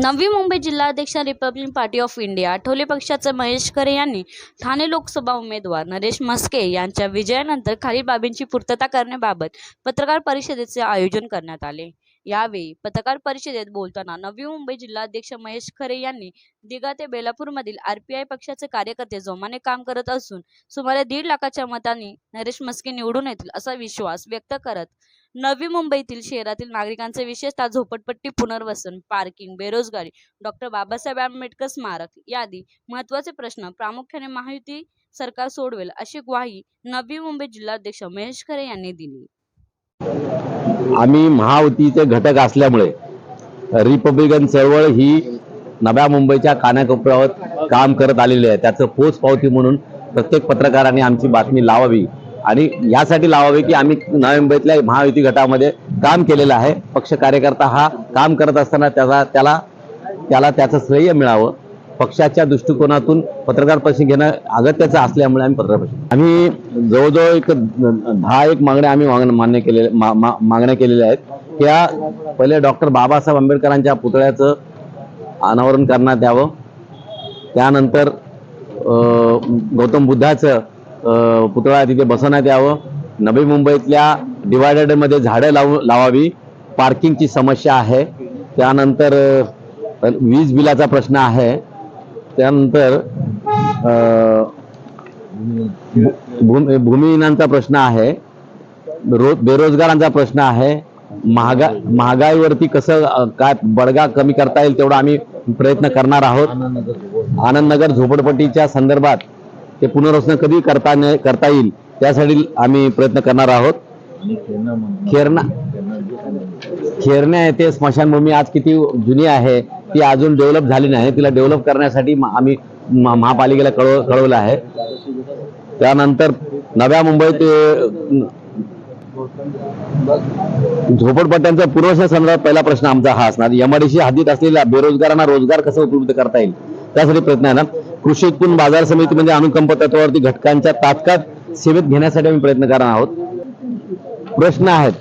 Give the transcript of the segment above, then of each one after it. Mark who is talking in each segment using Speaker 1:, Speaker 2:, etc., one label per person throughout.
Speaker 1: नवी मुंबई जिल्हाध्यक्ष Republican Party of India Athawale पक्षाचे महेश खरे यांनी ठाणे लोकसभा उमेदवार नरेश म्हस्के यांच्या विजयानंतर खालील बाबींची पूर्तता करण्याबाबत पत्रकार परिषदेचे आयोजन करण्यात आले. यावेळी पत्रकार परिषदेत बोलताना नवी मुंबई जिल्हाध्यक्ष महेश खरे यांनी दिघा ते बेलापूरमधील आरपीआय पक्षाचे कार्यकर्ते जोमाने काम करत असून सुमारे दीड लाखाच्या मतांनी नरेश म्हस्के निवडून येतील असा विश्वास व्यक्त करत नवी मुंबईतील शहरातील नागरिकांचे विशेषतः झोपडपट्टी पुनर्वसन पार्किंग बेरोजगारी डॉक्टर बाबासाहेब आंबेडकर स्मारक यादी महत्त्वाचे प्रश्न प्रामुख्याने महायुती सरकार सोडवेल अशी ग्वाही नवी मुंबई जिल्हाध्यक्ष महेश खरे यांनी दिली.
Speaker 2: आम्ही महायुतीचे घटक असल्यामुळे रिपब्लिकन चळवळ ही नव्या मुंबईच्या कानाकोपऱ्यावर काम करत आलेली आहे. त्याचं पोच पावती म्हणून प्रत्येक पत्रकाराने आमची बातमी लावावी. आणि यासाठी लावावे की आम्ही नव्या मुंबईतल्या महायुती गटामध्ये काम केलेलं आहे. पक्ष कार्यकर्ता हा काम करत असताना त्याला त्याला त्याला त्याचं श्रेय मिळावं. पक्षाच्या दृष्टिकोनातून पत्रकार परिषद घेणं अगत्याचं असल्यामुळे आम्ही पत्रकार परिषद आम्ही जवळजवळ एक दहा एक मागण्या आम्ही मागण्या मान्य केलेल्या मा- मा- मागण्या केलेल्या आहेत. त्या पहिले डॉक्टर बाबासाहेब आंबेडकरांच्या पुतळ्याचं अनावरण करण्यात यावं. त्यानंतर गौतम बुद्धाचं पुतळा तिथे बसवण्यात यावं. नवी मुंबईतल्या डिवायडेडमध्ये झाडं लावू लावावी. पार्किंगची समस्या आहे. त्यानंतर वीज बिलाचा प्रश्न आहे. त्यानंतर भू- भूमिहीनांचा प्रश्न आहे. रो बेरोजगारांचा प्रश्न आहे. महागा महागाईवरती कसं काय बडगा कमी करता येईल तेवढा आम्ही प्रयत्न करणार आहोत. आनंदनगर झोपडपट्टीच्या संदर्भात ते पुनर्वसन कधी करता न- करता येईल त्यासाठी आम्ही प्रयत्न करणार आहोत. खेरणा खेरण्या येथे स्मशानभूमी आज किती जुनी आहे ती अजून डेव्हलप झाली नाही. तिला डेव्हलप करण्यासाठी आम्ही महापालिकेला कळव कळवलं आहे. त्यानंतर नव्या मुंबईत झोपडपट्ट्यांचा पुरवठा संदर्भात पहिला प्रश्न आमचा हा असणार. एमआडीसी हद्दीत असलेल्या बेरोजगारांना रोजगार कसं उपलब्ध करता येईल? त्यासाठी प्रयत्न आहे ना कृषी उत्पन्न बाजार समिती म्हणजे अनुकंप तत्वावरती घटकांच्या तात्काळ सेवेत घेण्यासाठी आम्ही प्रयत्न करणार आहोत. प्रश्न आहेत.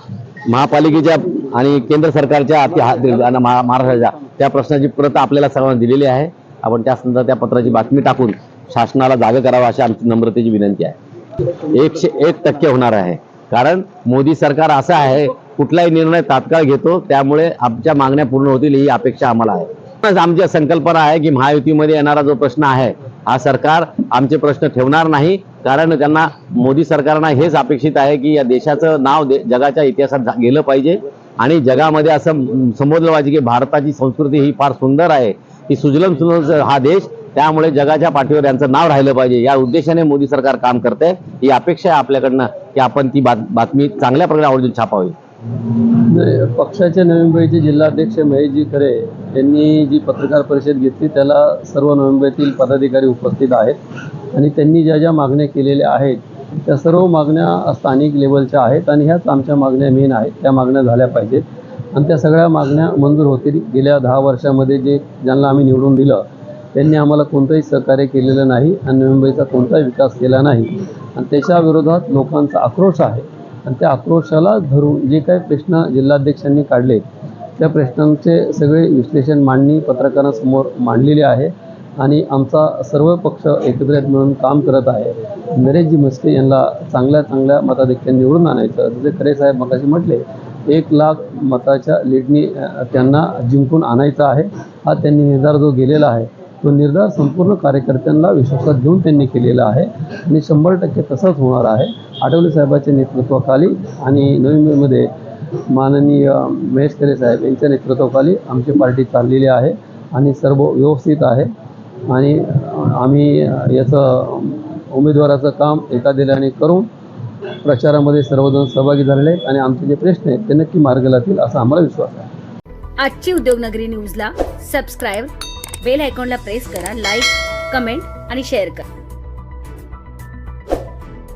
Speaker 2: महापालिकेच्या आणि केंद्र सरकारच्या आणि महाराष्ट्राच्या त्या प्रश्नाची प्रत आपल्याला सर्वांना दिलेली आहे. आपण त्या संदर्भात त्या पत्राची बातमी टाकून शासनाला जागा करावं अशी आमची नम्रतेची विनंती आहे. एकशे एक टक्के होणार आहे. कारण मोदी सरकार असं आहे कुठलाही निर्णय तात्काळ घेतो त्यामुळे आमच्या मागण्या पूर्ण होतील ही अपेक्षा आम्हाला आहे. म्हणूनच संकल्पना आहे की महायुतीमध्ये येणारा जो प्रश्न आहे हा सरकार आमचे प्रश्न ठेवणार नाही. कारण त्यांना मोदी सरकारना हेच अपेक्षित आहे की या देशाचं नाव दे- जगाच्या इतिहासात गेलं पाहिजे. आणि जगामध्ये असं संबोधलं पाहिजे की भारताची संस्कृती ही फार सुंदर आहे. की सुजलम सुजलम हा देश त्यामुळे जगाच्या पाठीवर यांचं नाव राहिलं पाहिजे. या उद्देशाने मोदी सरकार काम करते. ही अपेक्षा आहे आपल्याकडनं की आपण ती बात- बातमी चांगल्या प्रकारे आवर्जून छापावी.
Speaker 3: पक्षाचे नवी मुंबईचे जिल्हाध्यक्ष महेशजी खरे त्यांनी जी पत्रकार परिषद घेतली त्याला सर्व नोव्हेंबरतील पदाधिकारी उपस्थित आहेत. आणि त्यांनी ज्या ज्या मागण्या केलेल्या आहेत त्या सर्व मागण्या स्थानिक लेवलच्या आहेत आणि ह्याच आमच्या मागण्या मेन आहेत. त्या मागण्या झाल्या पाहिजेत. आणि त्या सगळ्या मागण्या मंजूर होतील. गेल्या दहा वर्षामध्ये जे ज्यांना आम्ही निवडून दिलं त्यांनी आम्हाला कोणतंही सहकार्य केलेलं नाही आणि मुंबईचा कोणताही विकास केला नाही. आणि त्याच्या विरोधात लोकांचा आक्रोश आहे. आणि त्या आक्रोशाला धरून जे काही प्रश्न जिल्हाध्यक्षांनी काढले त्या प्रश्नांचे सगळे विश्लेषण मांडणी पत्रकारांसमोर मांडलेले आहे. आणि आमचा सर्व पक्ष एकत्रित मिळून काम करत आहे. नरेशजी म्हस्के यांना चांगल्या चांगल्या मताधिक्या निवडून आणायचं. जसे खरे साहेब मताशी म्हटले एक लाख मताच्या लीडनी त्यांना जिंकून आणायचा आहे. हा त्यांनी निर्धार जो गेलेला आहे तो निर्धार संपूर्ण कार्यकर्त्यांना विश्वासात घेऊन त्यांनी केलेला आहे. आणि शंभर टक्के तसंच होणार आहे. आठवले साहेबाच्या नेतृत्वाखाली आणि नवी मुंबईमध्ये माननीय महेश खरे साहेब यांच्या नेतृत्वाखाली आमची पार्टी चाललेली आहे आणि सर्व व्यवस्थित आहे. आणि आम्ही याचं उमेदवाराचं काम एका दिल्याने करून प्रचारामध्ये सर्वजण सहभागी झालेले आहेत आणि आमचे जे प्रश्न आहेत ते नक्की मार्ग लागतील असा आम्हाला विश्वास आहे.
Speaker 4: आजची उद्योगनगरी न्यूजला सबस्क्राईब बेल आयकॉनला प्रेस करा लाईक कमेंट आणि शेअर करा.